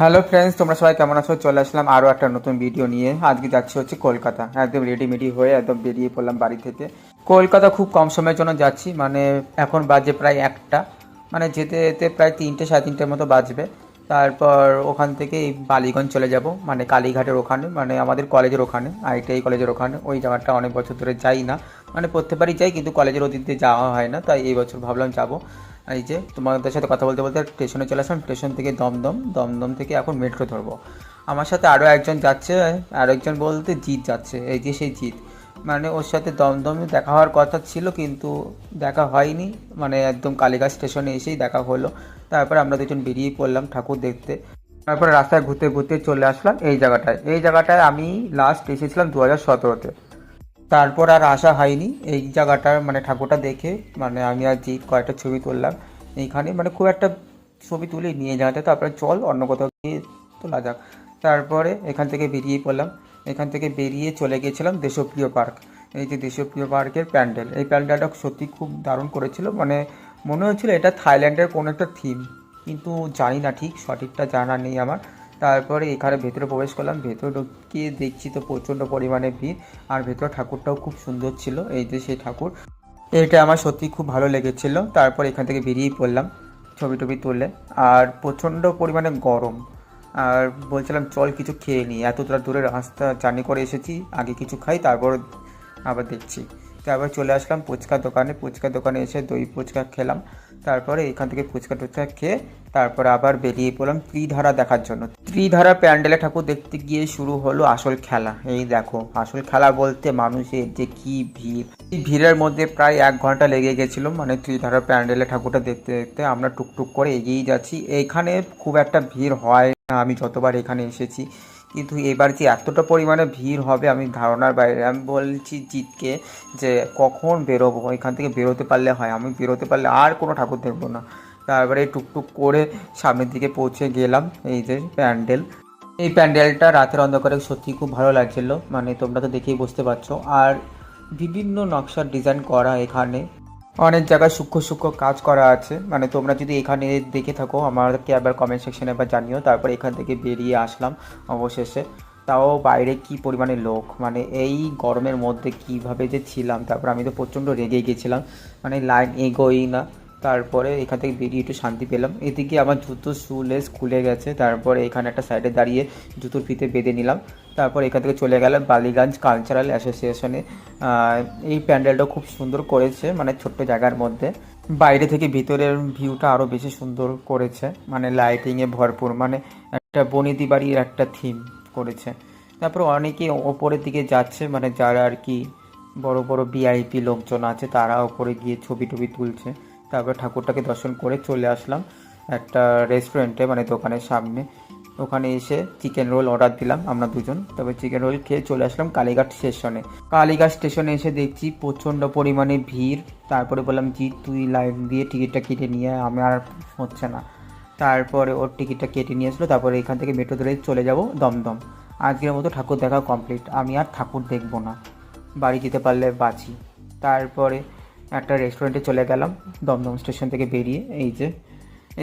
Hello friends তোমরা সবাই কেমন আছো? চলে আসলাম আরও একটা নতুন ভিডিও নিয়ে। আজকে যাচ্ছি হচ্ছে কলকাতা। একদম রেডিমেডি হয়ে একদম বেরিয়ে পড়লাম বাড়ি থেকে। কলকাতা খুব কম সময়ের জন্য যাচ্ছি মানে এখন বাজে প্রায় একটা। মানে যেতে যেতে প্রায় তিনটে, সাড়ে তিনটের মতো বাজবে। তারপর ওখান থেকে বালিগঞ্জ চলে যাব মানে কালীঘাটের ওখানে মানে আমাদের কলেজের ওখানে, আইটিআই কলেজের ওখানে। ওই জায়গাটা অনেক বছর ধরে যাই না। মানে প্রত্যেকবারই যাই, কিন্তু কলেজের অতীতে যাওয়া হয় না, তাই এই বছর ভাবলাম যাব। এই যে তোমাদের সাথে কথা বলতে বলতে স্টেশনে চলে আসলাম। স্টেশন থেকে দমদম দমদম থেকে এখন মেট্রো ধরবো। আমার সাথে আরও একজন যাচ্ছে আরও একজন বলতে জিৎ যাচ্ছে। এই যে সেই জিৎ। মানে ওর সাথে দমদমে দেখা হওয়ার কথা ছিল কিন্তু দেখা হয়নি। মানে একদম কালীঘাট স্টেশনে এসেই দেখা হলো। তারপরে আমরা দুজন বেরিয়ে পড়লাম ঠাকুর দেখতে। তারপরে রাস্তায় ঘুরতে ঘুরতে চলে আসলাম এই জায়গাটায়। এই জায়গাটায় আমি লাস্ট এসেছিলাম দু হাজার সতেরোতে। তারপর আর আসা হয়নি। এই জায়গাটার মানে ঠাকুরটা দেখে মানে আমি আর জিৎ কয়েকটা ছবি তুললাম। এইখানে মানে খুব একটা ছবি তুলে নিয়ে যাতে তারপরে চল অন্য কোথাও গিয়ে তোলা যাক। তারপরে এখান থেকে বেরিয়ে পড়লাম। এখান থেকে বেরিয়ে চলে গিয়েছিলাম দেশপ্রিয় পার্ক। এই যে দেশপ্রিয় পার্কের প্যান্ডেল। এই প্যান্ডেলটা সত্যি খুব দারুণ করেছিল। মানে মনে হচ্ছিল এটা থাইল্যান্ডের কোনো একটা থিম। কিন্তু জানি না ঠিক সঠিকটা জানা নেই আমার। তারপরে এখানে ভেতরে প্রবেশ করলাম, ভেতরে ঢুকিয়ে দেখছি তো প্রচণ্ড পরিমাণে ভিড়, আর ভেতরে ঠাকুরটাও খুব সুন্দর ছিল, এই যে সেই ঠাকুর। এটা আমার সত্যি খুব ভালো লেগেছিল, তারপর এখান থেকে বেরিয়েই পড়লাম ছবি টবি তুললে আর প্রচণ্ড পরিমাণে গরম। আর বলছিলাম, চল কিছু খেয়ে নিই এতটা দূরে রাস্তা, জার্নি করে এসেছি, আগে কিছু খাই, তারপর আবার দেখছি। তারপর চলে আসলাম ফুচকার দোকানে। ফুচকার দোকানে এসে দই ফুচকা খেলাম। তারপরে এখান থেকে ফুচকা টুচকা খেয়ে তারপর আবার বেরিয়ে পড়লাম ত্রিধারা দেখার জন্য। ত্রিধারা প্যান্ডেলে ঠাকুর দেখতে গিয়ে শুরু হলো আসল খেলা। এই দেখো, আসল খেলা বলতে মানুষের যে কি ভিড়। এই ভিড়ের মধ্যে প্রায় এক ঘণ্টা লেগে গেছিল মানে ত্রিধারা প্যান্ডেলে ঠাকুরটা দেখতে দেখতে আমরা টুকটুক করে এগিয়েই যাচ্ছি। এখানে খুব একটা ভিড় হয় না, আমি যতবার এখানে এসেছি। কিন্তু এবার যে এতটা পরিমাণে ভিড় হবে আমি ধারণার বাইরে? আমি বলছি জিতকে যে কখন বেরোবো? এখান থেকে বেরোতে পারলে হয়, আমি বেরোতে পারলে আর কোনো ঠাকুর দেখব না। তারপরে টুকটুক করে সামনের দিকে পৌঁছে গেলাম, এই যে প্যান্ডেল। এই প্যান্ডেলটা রাতের অন্ধকারে সত্যি খুব ভালো লাগছিল মানে তোমরা তো দেখেই বুঝতে পারছ। আর বিভিন্ন নকশার ডিজাইন করা এখানে। অনেক জায়গায় সূক্ষ্ম সূক্ষ্ম কাজ করা আছে। মানে তোমরা যদি এখানে দেখে থাকো, আমাদেরকে আবার কমেন্ট সেকশনে আবার জানিও, তারপর এখান থেকে বেরিয়ে আসলাম অবশেষে। তাও বাইরে কি পরিমাণে লোক? মানে এই গরমের মধ্যে কীভাবে যে ছিলাম? তারপর আমি তো প্রচণ্ড রেগে গেছিলাম। মানে লাইন এগোই না। তারপরে এখান থেকে বেরিয়ে একটু শান্তি পেলাম। এদিকে আমার জুতো শুলেস খুলে গেছে, তারপরে এখানে একটা সাইডে দাঁড়িয়ে জুতোর ফিতে বেঁধে নিলাম। তারপর এখান থেকে চলে গেলাম বালিগঞ্জ কালচারাল অ্যাসোসিয়েশনে এই প্যান্ডেলটা খুব সুন্দর করেছে মানে ছোট্ট জায়গার মধ্যে। বাইরে থেকে ভিতরের ভিউটা আরও বেশি সুন্দর করেছে মানে লাইটিংয়ে ভরপুর মানে একটা বনিদি বাড়ির একটা থিম করেছে। তারপর অনেকে ওপরের দিকে যাচ্ছে মানে যারা আর কি বড় বড় ভিআইপি লোকজন আছে, তারা ওপরে গিয়ে ছবি টবি তুলছে। তারপর ঠাকুরটাকে দর্শন করে চলে আসলাম একটা রেস্টুরেন্টে মানে দোকানের সামনে। ওখানে এসে চিকেন রোল অর্ডার দিলাম আমরা দুজন। তবে চিকেন রোল খেয়ে চলে আসলাম কালীঘাট স্টেশনে কালীঘাট স্টেশনে এসে দেখছি প্রচণ্ড পরিমাণে ভিড়। তারপরে বললাম, জি, তুই লাইন দিয়ে টিকিটটা কেটে নিয়ে আমি আর হচ্ছে না। তারপরে ওর টিকিটটা কেটে নিয়ে আসলো। তারপরে এখান থেকে মেট্রো ধরে চলে যাব দমদম। আজকের মতো ঠাকুর দেখা কমপ্লিট আমি আর ঠাকুর দেখব না। বাড়ি যেতে পারলে বাঁচি। তারপরে একটা রেস্টুরেন্টে চলে গেলাম, দমদম স্টেশন থেকে বেরিয়ে, এই যে।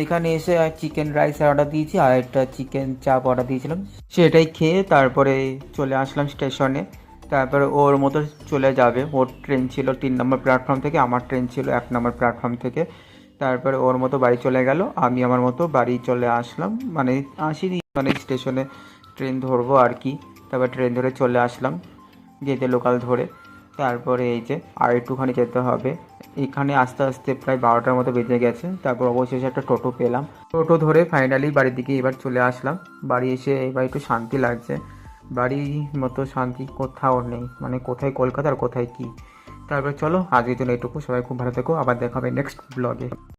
এখানে এসে চিকেন রাইস অর্ডার দিয়েছি, আর একটা চিকেন চাপ অর্ডার দিয়েছিলাম। সেটাই খেয়ে তারপরে চলে আসলাম স্টেশনে তারপরে ওর মতো চলে যাবে। ওর ট্রেন ছিল তিন নম্বর প্ল্যাটফর্ম থেকে, আমার ট্রেন ছিল এক নম্বর প্ল্যাটফর্ম থেকে। তারপরে ওর মতো বাড়ি চলে গেল, আমি আমার মতো বাড়ি চলে আসলাম। মানে আসিনি মানে স্টেশনে ট্রেন ধরবো আর কি। তারপর ট্রেন ধরে চলে আসলাম যেতে লোকাল ধরে। তারপরে এই যে আর একটুখানি যেতে হবে। এখানে আস্তে আস্তে প্রায় বারোটার মতো বেজে গেছে। তারপর অবশেষে একটা টোটো পেলাম। টোটো ধরে ফাইনালি বাড়ির দিকে এবার চলে আসলাম। বাড়ি এসে এবার একটু শান্তি লাগছে। বাড়ির মতো শান্তি কোথাও নেই। মানে কোথায় কলকাতার কোথায় কি? তারপর চলো, আজকের জন্য এটুকু। সবাই খুব ভালো থেকো। আবার দেখা হবে নেক্সট ব্লগে